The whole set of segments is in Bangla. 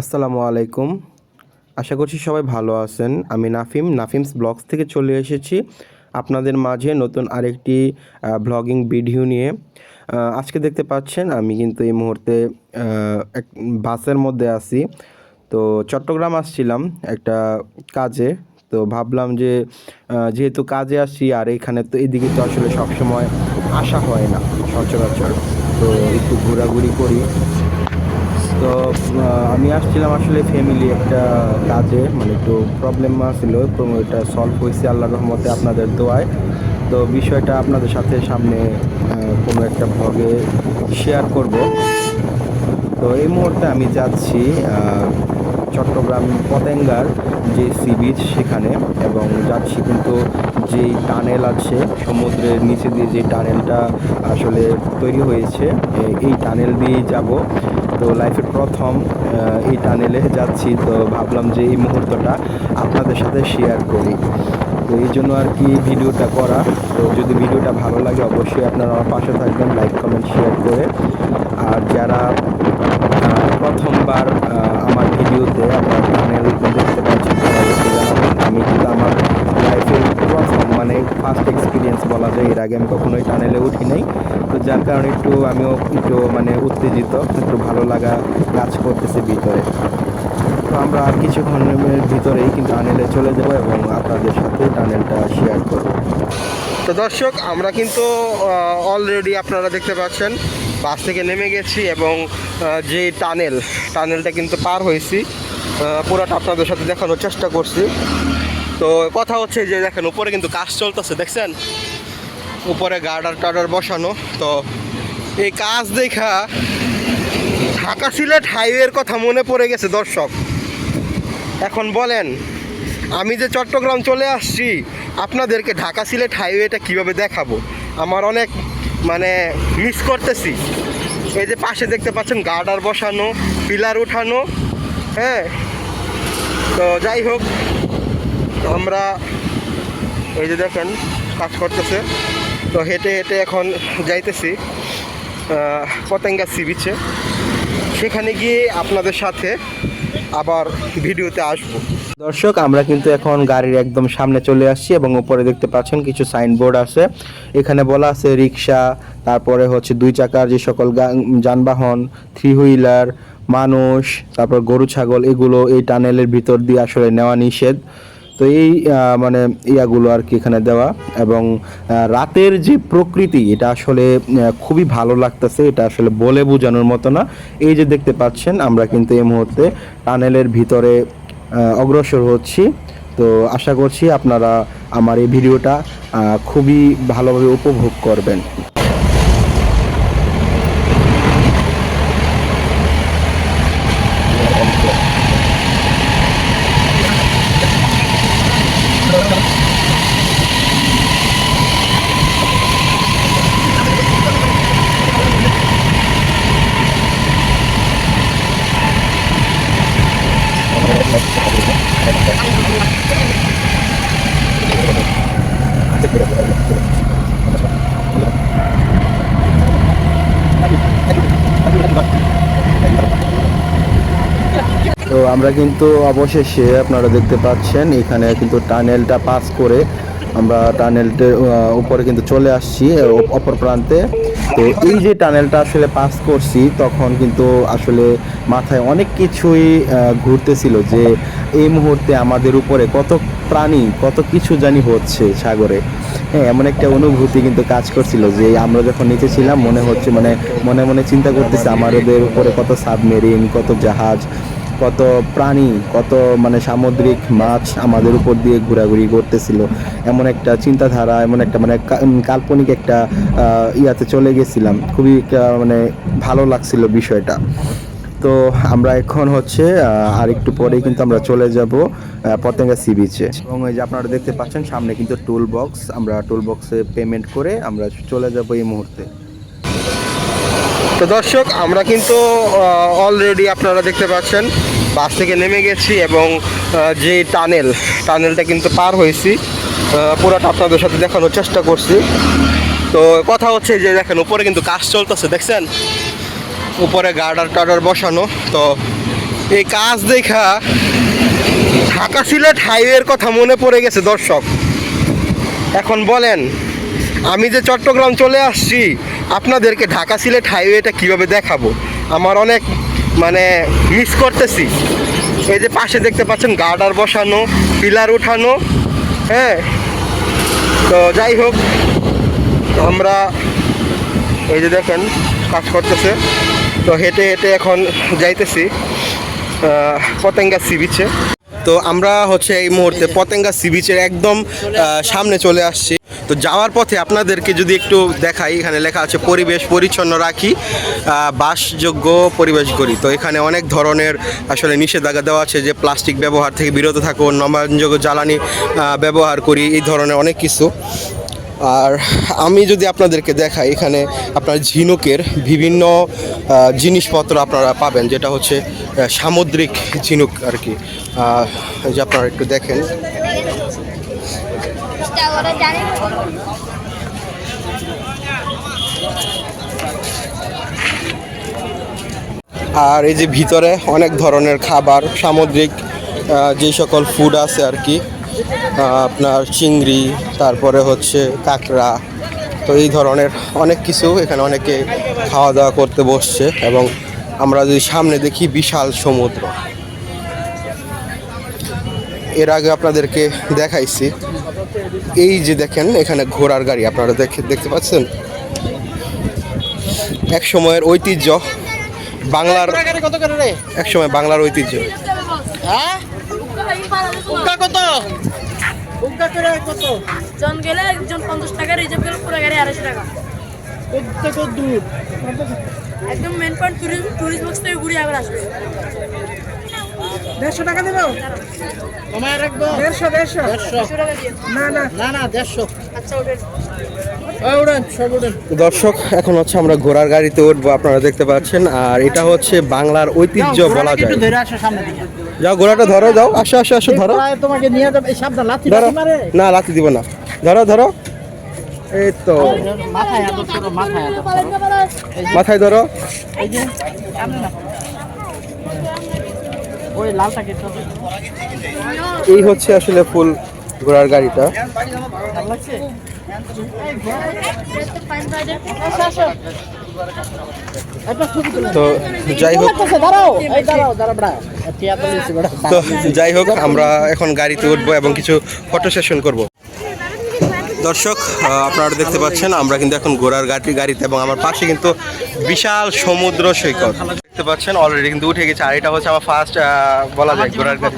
আসসালামু আলাইকুম। আশা করছি সবাই ভালো আছেন। আমি নাফিম, নাফিমস ব্লগস থেকে চলে এসেছি আপনাদের মাঝে নতুন আরেকটি ব্লগিং ভিডিও নিয়ে। আজকে দেখতে পাচ্ছেন আমি কিন্তু এই মুহূর্তে এক বাসের মধ্যে আছি। তো চট্টগ্রাম আসছিলাম একটা কাজে। তো ভাবলাম যে যেহেতু কাজে আসছি আর এখানে তো এদিকে তো আসলে সবসময় আসা হয় না সচরাচর। তো একটু ঘোরাঘুরি করি। তো আমি আসছিলাম আসলে ফ্যামিলি একটা কাজে মানে একটু প্রবলেম ছিল তো এটা সলভ হয়েছে আল্লাহ রহমতে আপনাদের দোয়ায়। তো বিষয়টা আপনাদের সাথে সামনে কোনো একটা ভ্লগে শেয়ার করব। তো এই মুহূর্তে আমি যাচ্ছি চট্টগ্রাম পতেঙ্গার যে সি বিচ সেখানে, এবং যাচ্ছি কিন্তু যেই টানেল আছে, সমুদ্রের নিচে দিয়ে যে টানেলটা আসলে তৈরি হয়েছে এই টানেল দিয়েই যাব। তো লাইফের প্রথম এই টানেলে যাচ্ছি, তো ভাবলাম যে এই মুহূর্তটা আপনাদের সাথে শেয়ার করি। তো এই জন্য আর কি ভিডিওটা করা। তো যদি ভিডিওটা ভালো লাগে, অবশ্যই আপনারা আমার পাশে থাকবেন লাইক কমেন্ট শেয়ার করে। আর যারা প্রথমবার আমার ভিডিওতে আমার টানেল দেখতে পাচ্ছেন তারা অবশ্যই জানাবেন আমি কিন্তু আমার লাইফের প্রথম মানে ফার্স্ট এক্সপিরিয়েন্স বলা যায়, এর আগে আমি কখনো এই টানেলে উঠি নাই। তো যার কারণে একটু আমিও একটু মানে উত্তেজিত, একটু ভালো লাগা কাজ করতেছে ভিতরে। তো আমরা আর কিছুক্ষণের ভিতরেই কিন্তু টানেলে চলে যাব এবং আপনাদের সাথে টানেলটা শেয়ার করব। তো দর্শক, আমরা কিন্তু অলরেডি আপনারা দেখতে পাচ্ছেন, বাস থেকে নেমে গেছি এবং যে টানেল টানেলটা কিন্তু পার হয়েছি পুরোটা আপনাদের সাথে দেখানোর চেষ্টা করছি। তো কথা হচ্ছে যে দেখেন, উপরে কিন্তু কাজ চলতেছে, দেখছেন? উপরে গার্ডার টার্ডার বসানো, তো এই কাজ দেখা ঢাকা সিলেট হাইওয়ের কথা মনে পড়ে গেছে দর্শক। এখন বলেন, আমি যে চট্টগ্রাম চলে আসছি, আপনাদেরকে ঢাকা সিলেট হাইওয়েটা কীভাবে দেখাবো? আমার অনেক মানে মিস করতেছি। এই যে পাশে দেখতে পাচ্ছেন, গার্ডার বসানো, পিলার উঠানো হ্যাঁ? তো যাই হোক আমরা এই যে দেখেন, কাজ করতেছে। তো হেঁটে হেঁটে এখন যাইতেছি পতেঙ্গা সি বিচে সেখানে গিয়ে আপনাদের সাথে আবার ভিডিওতে আসব। দর্শক, আমরা কিন্তু এখন গাড়ির একদম সামনে চলে আসছি এবং উপরে দেখতে পাচ্ছেন কিছু সাইনবোর্ড আছে। এখানে বলা আছে রিক্সা, তারপরে হচ্ছে দুই চাকার যে সকল যানবাহন থ্রি হুইলার মানুষ, তারপর গরু, ছাগল, এগুলো এই টানেলের ভিতর দিয়ে আসলে নেওয়া নিষেধ। তো এই মানে ইয়াগুলো আর কি এখানে দেওয়া এবং রাতের যে প্রকৃতি, এটা আসলে খুবই ভালো লাগতেছে, এটা আসলে বলে বোঝানোর মতো না। এই যে দেখতে পাচ্ছেন, আমরা কিন্তু এই মুহূর্তে টানেলের ভিতরে অগ্রসর হচ্ছি। তো আশা করছি আপনারা আমার এই ভিডিওটা খুবই ভালোভাবে উপভোগ করবেন। আমরা কিন্তু অবশেষে আপনারা দেখতে পাচ্ছেন, এখানে কিন্তু টানেলটা পাস করে আমরা টানেলটার উপরে কিন্তু চলে আসছি অপর প্রান্তে। তো এই যে টানেলটা আসলে পাস করছি, তখন কিন্তু আসলে মাথায় অনেক কিছুই ঘুরতেছিল যে এই মুহূর্তে আমাদের উপরে কত প্রাণী, কত কিছু জানি হচ্ছে সাগরে। হ্যাঁ এমন একটা অনুভূতি কিন্তু কাজ করছিল যে আমরা যখন নিচে ছিলাম, মনে হচ্ছে মানে মনে মনে চিন্তা করতেছে আমাদের উপরে কত সাবমেরিন, কত জাহাজ। কত প্রাণী, কত মানে সামুদ্রিক মাছ আমাদের উপর দিয়ে ঘোরাঘুরি করতেছিল। এমন একটা চিন্তাধারা, এমন একটা মানে কাল্পনিক একটা ইয়াতে চলে গেছিলাম। খুবই মানে ভালো লাগছিল বিষয়টা। তো আমরা এখন হচ্ছে আর একটু পরেই কিন্তু আমরা চলে যাব পতেঙ্গা সি বিচে এবং যে আপনারা দেখতে পাচ্ছেন, সামনে কিন্তু টুল বক্স আমরা টুল বক্সে পেমেন্ট করে আমরা চলে যাব এই মুহূর্তে। তো দর্শক, আমরা কিন্তু অলরেডি আপনারা দেখতে পাচ্ছেন, বাস থেকে নেমে গেছি এবং যে টানেল, টানেলটা কিন্তু পার হয়েছি পুরোটা আপনাদের সাথে দেখানোর চেষ্টা করছি। তো কথা হচ্ছে যে, দেখেন, উপরে কিন্তু কাজ চলতেছে, দেখছেন? উপরে গার্ডার টার্ডার বসানো, তো এই কাজ দেখা ঢাকা সিলেট হাইওয়ের কথা মনে পড়ে গেছে দর্শক। এখন বলেন, আমি যে চট্টগ্রাম চলে আসছি আপনাদেরকে ঢাকা সিলেট হাইওয়েটা কীভাবে দেখাবো? আমার অনেক মানে মিস করতেছি। এই যে পাশে দেখতে পাচ্ছেন গার্ডার বসানো, পিলার উঠানো হ্যাঁ? তো যাই হোক, আমরা এই যে দেখেন, কাজ করতেছে। তো হেঁটে হেঁটে এখন যাইতেছি পতেঙ্গা সি বিচে তো আমরা হচ্ছে এই মুহূর্তে পতেঙ্গা সি বিচের একদম সামনে চলে আসছি। তো যাওয়ার পথে আপনাদেরকে যদি একটু দেখাই এখানে লেখা আছে পরিবেশ পরিচ্ছন্ন রাখি বাসযোগ্য পরিবেশ করি তো এখানে অনেক ধরনের আসলে নিষেধাজ্ঞা দেওয়া আছে যে প্লাস্টিক ব্যবহার থেকে বিরত থাকুন নবায়নযোগ্য জ্বালানি ব্যবহার করি এই ধরনের অনেক কিছু আর আমি যদি আপনাদেরকে দেখাই এখানে আপনার ঝিনুকের বিভিন্ন জিনিসপত্র আপনারা পাবেন যেটা হচ্ছে সামুদ্রিক ঝিনুক আর কি যে আপনারা একটু দেখেন আর এই যে ভিতরে অনেক ধরনের খাবার, সামুদ্রিক যে সকল ফুড আছে আর কি আপনার চিংড়ি, তারপরে হচ্ছে কাঁকড়া, তো এই ধরনের অনেক কিছু এখানে অনেকে খাওয়া দাওয়া করতে বসছে এবং আমরা যদি সামনে দেখি বিশাল সমুদ্র। এর আগে আপনাদেরকে দেখাইছি এই যে দেখেন এখানে ঘোড়ার গাড়ি আপনারা দেখে দেখতে পাচ্ছেন? এক সময়ের ঐতিহ্য বাংলার এক সময় বাংলার ঐতিহ্য। হ্যাঁ? কত? জন গেলে একজন পঞ্চাশ টাকা রিজার্ভ গেলে পুরো গাড়ি আড়াইশো টাকা। কত কত দূর? একদম মেন পয়েন্ট টুরিস্ট বক্স থেকে ঘুরে আবার আসবে। দেড়শো টাকা দেবো? কমায় রাখব? দেড়শো দেড়শো। না না। না না দেড়শো। আচ্ছা দর্শক এখন হচ্ছে আমরা ঘোড়ার গাড়িতে উঠবো আপনারা দেখতে পাচ্ছেন। আর এটা হচ্ছে বাংলার ঐতিহ্য বলা যায়। যাও ঘোড়াটা ধরো যাও। আসো আসো আসো ধরো। তোমাকে নিয়ে যাবে। ধরো। না লাথি দিব না। ধরো ধরো। এই তো। মাথায় আদর করো মাথায় আদর করো। মাথায় ধরো। এই হচ্ছে আসলে ফুল ঘোড়ার গাড়িটা। তো যাই হোক তো যাই হোক আমরা এখন গাড়িতে উঠবো এবং কিছু ফটো সেশন করব। দর্শক আপনারা দেখতে পাচ্ছেন আমরা কিন্তু এখন ঘোড়ার গাড়ি গাড়িতে এবং আমার পাশে কিন্তু বিশাল সমুদ্র সৈকত দেখতে পাচ্ছেন অলরেডি কিন্তু উঠে গেছে আর এটা হচ্ছে আমার ফার্স্ট বলা যায় ঘোড়ার গাড়ি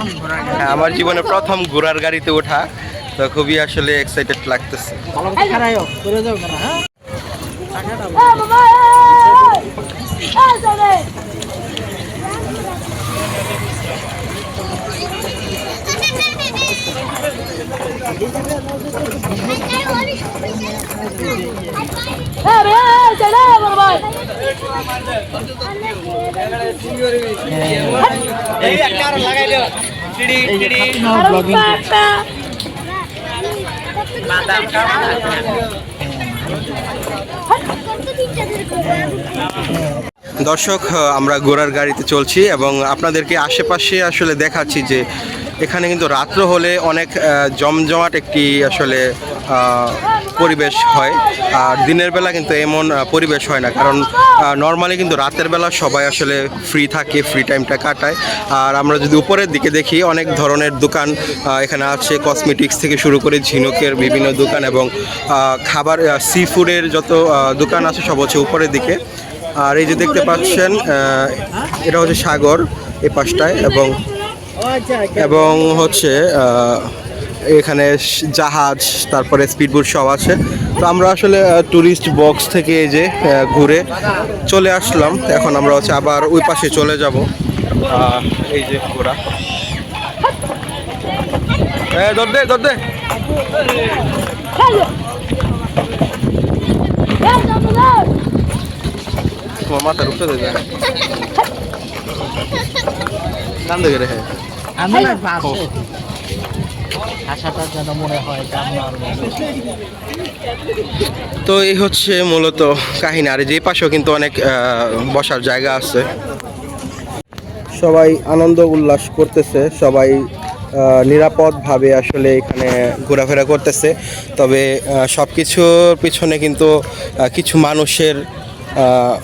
হ্যাঁ আমার জীবনে প্রথম ঘোড়ার গাড়িতে ওঠা তো খুবই আসলে এক্সাইটেড লাগতেছে হ্যাঁ এই যে খাতনা ব্লগিং দর্শক আমরা ঘোড়ার গাড়িতে চলছি এবং আপনাদেরকে আশেপাশে আসলে দেখাচ্ছি যে এখানে কিন্তু রাত্র হলে অনেক জমজমাট একটি আসলে পরিবেশ হয়। আর দিনের বেলা কিন্তু এমন পরিবেশ হয় না। কারণ নর্মালি কিন্তু রাতের বেলা সবাই আসলে ফ্রি থাকে ফ্রি টাইমটা কাটায়। আর আমরা যদি উপরের দিকে দেখি, অনেক ধরনের দোকান এখানে আছে। কসমেটিক্স থেকে শুরু করে ঝিনুকের বিভিন্ন দোকান এবং খাবার সি ফুডের যত দোকান আছে, সব হচ্ছে উপরের দিকে। আর এই যে দেখতে পাচ্ছেন এটা হচ্ছে সাগর এই পাশটায় এবং এবং হচ্ছে এখানে জাহাজ, তারপরে স্পিডবোট সব আছে। তো আমরা আসলে ট্যুরিস্ট বক্স থেকে যে ঘুরে চলে আসলাম। এখন আমরা হচ্ছে আবার ওই পাশে চলে যাব। এই যে ঘোরা মাথা রুখতে দে কান দেখে রে আমি পাশে ভাষাটা যেন মনে হয় তো এই হচ্ছে মূলত কাহিনী। আর যে পাশেও কিন্তু অনেক আহ, বসার জায়গা আছে। সবাই আনন্দ উল্লাস করতেছে। সবাই আহ, নিরাপদভাবে আসলে এখানে ঘোরাফেরা করতেছে। তবে সব কিছুর পিছনে কিন্তু আহ, কিছু মানুষের আহ,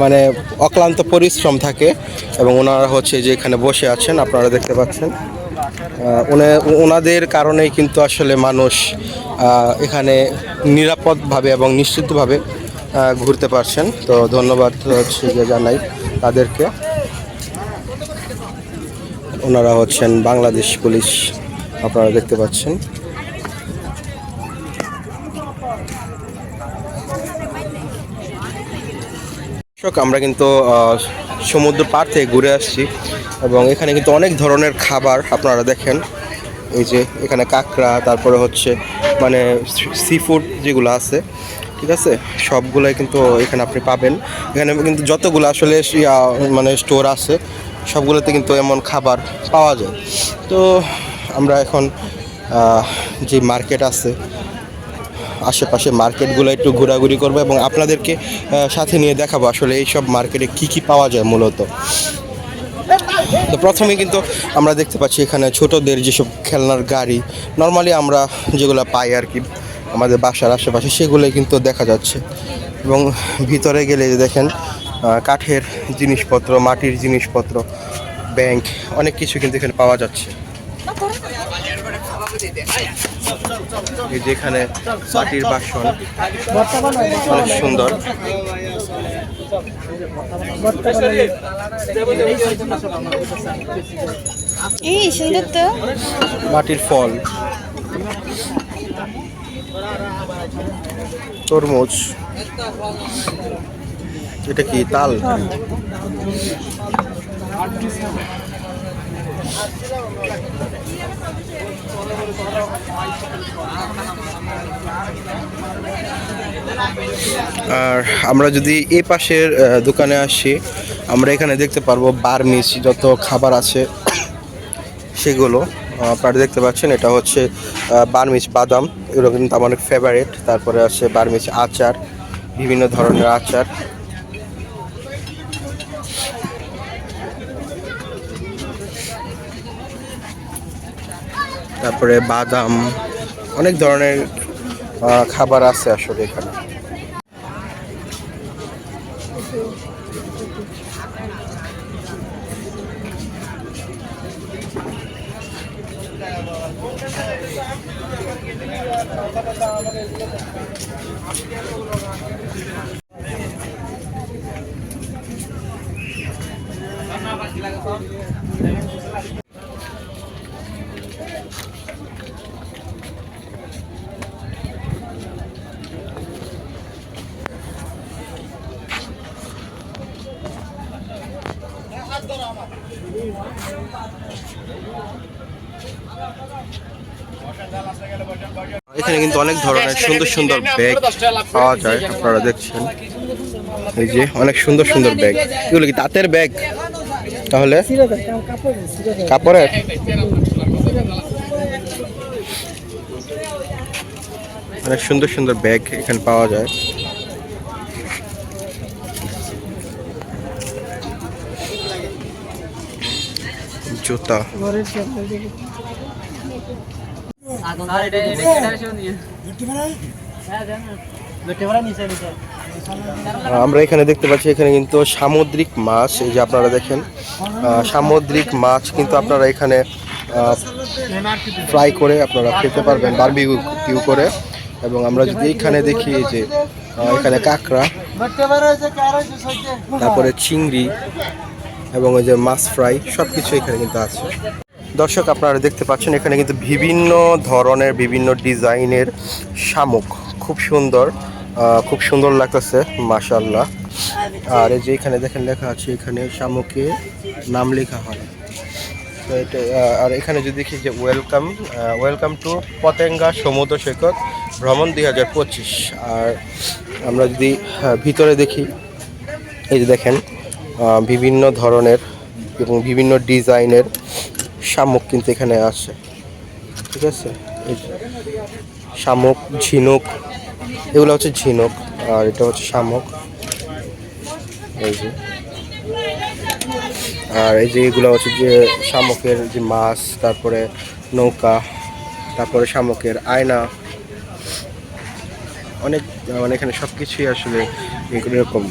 মানে অক্লান্ত পরিশ্রম থাকে এবং ওনারা হচ্ছে যে এখানে বসে আছেন, আপনারা দেখতে পাচ্ছেন। ওনাদের কারণেই কিন্তু আসলে মানুষ এখানে নিরাপদভাবে এবং নিশ্চিতভাবে ঘুরতে পারছেন। তো ধন্যবাদ হচ্ছে যে জানাই তাদেরকে। ওনারা হচ্ছেন বাংলাদেশ পুলিশ, আপনারা দেখতে পাচ্ছেন। দর্শক আমরা কিন্তু সমুদ্র পার থেকে ঘুরে আসছি এবং এখানে কিন্তু অনেক ধরনের খাবার আপনারা দেখেন। এই যে এখানে কাঁকড়া, তারপরে হচ্ছে মানে সি ফুড যেগুলো আছে, ঠিক আছে? সবগুলোই কিন্তু এখানে আপনি পাবেন। এখানে কিন্তু যতগুলো আসলে মানে স্টোর আছে, সবগুলোতে কিন্তু এমন খাবার পাওয়া যায়। তো আমরা এখন যে মার্কেট আছে আশেপাশে মার্কেটগুলো একটু ঘোরাঘুরি করব এবং আপনাদেরকে সাথে নিয়ে দেখাবো আসলে এই সব মার্কেটে কি কি পাওয়া যায় মূলত। তো প্রথমে কিন্তু আমরা দেখতে পাচ্ছি এখানে ছোটদের যেসব খেলনার গাড়ি, নর্মালি আমরা যেগুলো পাই আর কি, আমাদের বাসার আশেপাশে সেগুলোই কিন্তু দেখা যাচ্ছে। এবং ভিতরে গেলে দেখেন কাঠের জিনিসপত্র, মাটির জিনিসপত্র, ব্যাংক, অনেক কিছু কিন্তু এখানে পাওয়া যাচ্ছে। এই যে এখানে মাটির বাসন অনেক সুন্দর। এই সুন্দর তো। মাটির ফল তরমুজ। এটা কি তাল? আর আমরা যদি এ পাশের দোকানে আসি আমরা এখানে দেখতে পারব বার্মিস যত খাবার আছে সেগুলো। আপনারা দেখতে পাচ্ছেন এটা হচ্ছে আহ, বার্মিজ বাদাম। এগুলো কিন্তু আমার ফেভারিট তারপরে আছে বার্মিজ আচার বিভিন্ন ধরনের আচার। তারপরে বাদাম অনেক ধরনের খাবার আছে আসলে এখানে। এখানে কিন্তু অনেক ধরনের সুন্দর সুন্দর ব্যাগ পাওয়া যায় আপনারা দেখছেন। এই যে অনেক সুন্দর সুন্দর ব্যাগ। এগুলো কি তাঁতের ব্যাগ? তাহলে? কাপড়ের? অনেক সুন্দর সুন্দর ব্যাগ এখানে পাওয়া যায়। জুতা। আমরা এখানে দেখতে পাচ্ছি, এখানে কিন্তু সামুদ্রিক মাছ, এই যে আপনারা দেখেন। সামুদ্রিক মাছ কিন্তু আপনারা এখানে ফ্রাই করে আপনারা খেতে পারবেন বারবিকিউ কিউ করে। এবং আমরা যদি এখানে দেখি যে এখানে কাঁকড়া, তারপরে চিংড়ি এবং ওই যে মাছ ফ্রাই সব কিছু এখানে কিন্তু আছে। দর্শক, আপনারা দেখতে পাচ্ছেন, এখানে কিন্তু বিভিন্ন ধরনের, বিভিন্ন ডিজাইনের শামুক। খুব সুন্দর খুব সুন্দর লাগতেছে মাশাল্লাহ আর এই যে এখানে দেখেন, লেখা আছে এখানে শামুকে নাম লেখা হয়। তো এটা আর এখানে যদি দেখি যে ওয়েলকাম ওয়েলকাম টু পতেঙ্গা সমুদ্র সৈকত ভ্রমণ দুই হাজার পঁচিশ। আর আমরা যদি ভিতরে দেখি, এই যে দেখেন বিভিন্ন ধরনের এবং বিভিন্ন ডিজাইনের শামুক কিন্তু এখানে আছে। ঠিক আছে? শামুক, ঝিনুক, এগুলো হচ্ছে ঝিনুক আর এটা হচ্ছে শামুক। এই যে। আর এই যে এগুলো হচ্ছে যে শামুকের যে মাছ, তারপরে নৌকা, তারপরে শামুকের আয়না। অনেক মানে এখানে সব কিছুই আসলে এগুলো এরকম।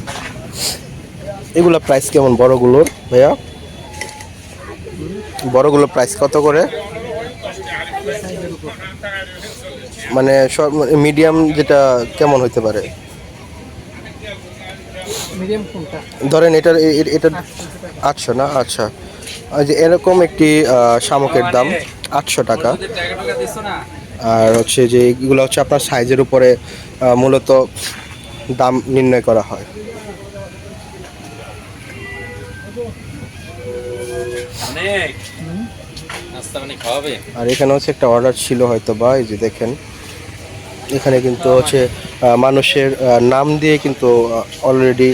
এগুলো প্রাইস কেমন বড়গুলোর ভাইয়া? বড়গুলোর প্রাইস কত করে? মানে সব মিডিয়াম যেটা কেমন হতে পারে? ধরেন এটার এটা আটশো না? আচ্ছা। যে এরকম একটি শামুকের দাম আটশো টাকা। আর হচ্ছে যে এগুলো হচ্ছে আপনার সাইজের উপরে মূলত দাম নির্ণয় করা হয়। আর এখানে হচ্ছে একটা অর্ডার ছিল হয়তো বা এই যে দেখেন। এখানে কিন্তু হচ্ছে মানুষের নাম দিয়ে কিন্তু অলরেডি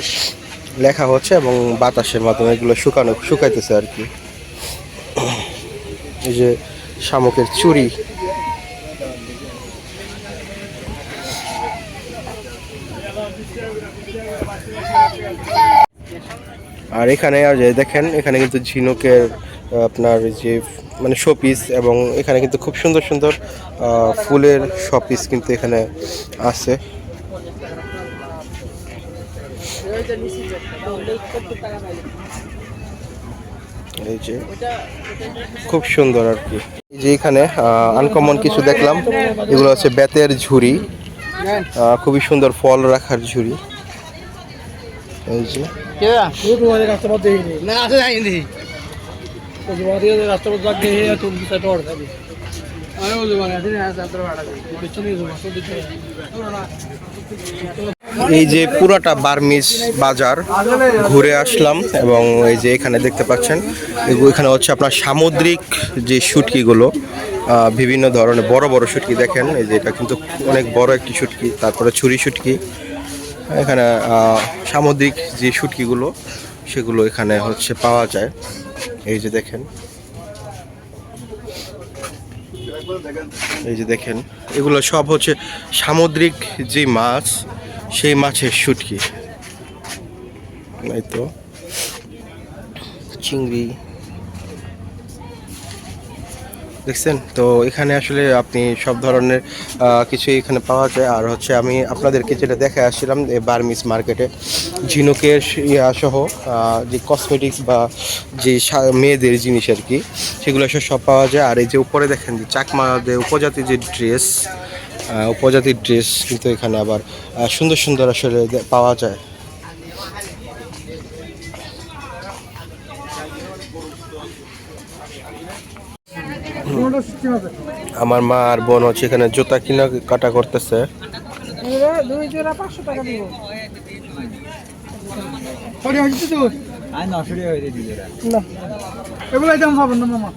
লেখা হচ্ছে এবং বাতাসের মাধ্যমে এগুলো শুকানো শুকাইতেছে আর কি। এই যে শামুকের চুরি। আর এখানে আর যে দেখেন, এখানে কিন্তু ঝিনুকের আপনার যে মানে শোপিস এবং এখানে কিন্তু খুব সুন্দর সুন্দর ফুলের শোপিস কিন্তু এখানে আছে। এই যে, খুব সুন্দর আর কি। যে এখানে আনকমন কিছু দেখলাম, এগুলো হচ্ছে বেতের ঝুড়ি। খুবই সুন্দর ফল রাখার ঝুড়ি। এই যে। এই পুরাটা বার্মিজ বাজার ঘুরে আসলাম এবং এই যে এখানে দেখতে পাচ্ছেন এখানে হচ্ছে আপনার সামুদ্রিক যে শুটকিগুলো আহ, বিভিন্ন ধরনের বড় বড় শুটকি দেখেন এই যে এটা কিন্তু অনেক বড় একটি শুটকি তারপরে ছুরি শুটকি এখানে সামুদ্রিক যে শুটকিগুলো, সেগুলো এখানে হচ্ছে পাওয়া যায়। এই যে দেখেন। এই যে দেখেন। এগুলো সব হচ্ছে সামুদ্রিক যে মাছ, সেই মাছের শুটকি। তো। চিংড়ি। দেখছেন? তো এখানে আসলে আপনি সব ধরনের কিছুই এখানে পাওয়া যায়। আর হচ্ছে আমি আপনাদেরকে যেটা দেখে আসছিলাম বার্মিস মার্কেটে ঝিনুকের সহ যে কসমেটিক্স বা যে মেয়েদের জিনিস আর কি, সেগুলো সব পাওয়া যায়। আর এই যে উপরে দেখেন যে চাকমাদের উপজাতি যে ড্রেস উপজাতির ড্রেস কিন্তু এখানে আবার সুন্দর সুন্দর আসলে পাওয়া যায়। আমার মা আর বোন হচ্ছে এখানে জুতা কিনা কাটা করতেছে। দুই জোড়া পাঁচশো টাকা দিব এগুলো দাম পাবেন না মামা।